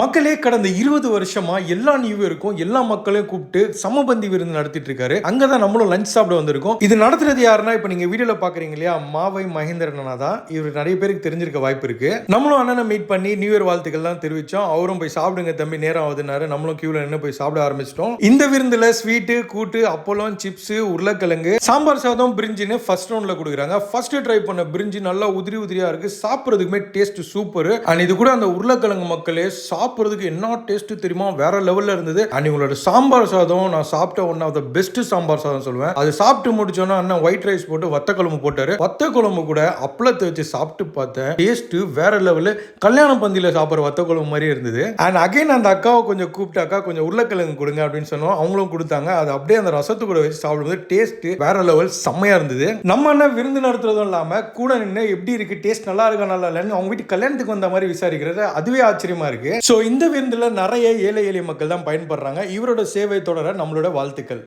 மக்களே கடந்த இருபது வருஷமா எல்லா நியூ இயருக்கும் எல்லா மக்களையும் கூப்பிட்டு சமபந்தி விருந்து நடத்திட்டு இருக்காரு அங்கதான் நம்மளும் லஞ்ச் சாப்பிட வந்திருக்கோம். இது நடத்துறது யாருன்னா இப்ப நீங்க வீடியோல பாக்குறீங்க இல்லையா மாவை மகேந்திரனா தான். இவர் நிறைய பேருக்கு தெரிஞ்சிருக்க வாய்ப்பு இருக்கு. நம்மளும் அண்ணனை மீட் பண்ணி நியூ இயர் வாழ்த்துக்கள்லாம் தெரிவிச்சோம். அவரும் போய் சாப்பிடுங்க தம்பி நேரம் ஆகுதுனாரு நம்மளும் கியூல நின்று போய் சாப்பிட ஆரம்பிச்சிட்டோம். இந்த விருந்துல ஸ்வீட்டு கூட்டு அப்பளம் சிப்ஸ் உருளைக்கிழங்கு சாம்பார் சாதம் பிரிஞ்சின்னு ஃபர்ஸ்ட் ரவுண்ட்ல கொடுக்குறாங்க. ஃபர்ஸ்ட் ட்ரை பண்ண பிரிஞ்சு நல்லா உதிரி உதிரியா இருக்கு. சாப்பிட்றதுக்குமே டேஸ்ட் சூப்பர் அண்ட் இது கூட அந்த உருளைக்கிழங்கு மக்களே சா சாப்பிட்றதுக்கு என்ன டேஸ்ட் தெரியுமா? வேற லெவல்ல இருந்தது. அண்ட் இவங்களோட சாம்பார் சாதம் நான் சாப்பிட்ட one of the best sambar சாதம் சொல்லுவேன். அது சாப்பிட்டு முடிச்சோன்னா அண்ணன் ஒயிட் ரைஸ் போட்டு வத்த குழம்பு போட்டாரு. வத்த குழம்பு கூட அப்பளத்தை வச்சு சாப்பிட்டு பார்த்தேன். டேஸ்ட் வேற லெவலு கல்யாண பந்தியில சாப்பிட்ற வத்த குழம்பு மாதிரி இருந்தது. அண்ட் அகைன் அந்த அக்காவை கொஞ்சம் கூப்பிட்டு அக்கா கொஞ்சம் உருளைக்கிழங்கு கொடுங்க அப்படின்னு சொன்னோம். அவங்களும் கொடுத்தாங்க. அது அப்படியே அந்த ரசத்து கூட வச்சு சாப்பிடும்போது டேஸ்ட் வேற லெவல் செம்மையா இருந்தது. நம்ம அண்ணன் விருந்து நடத்துறதும் இல்லாம கூட நின்று எப்படி இருக்கு? டேஸ்ட் நல்லா இருக்கா? நல்லா இல்லைன்னு அவங்க வீட்டு கல்யாணத்துக்கு வந்த மாதிரி விசாரிக்கிறது. அதுவே ஆச்சரியமா இருக்கு. ஸோ இந்த விருந்துல நிறைய ஏழை எளிய மக்கள் தான் பயன்படுறாங்க. இவரோட சேவை தொடர நம்மளோட வாழ்த்துக்கள்.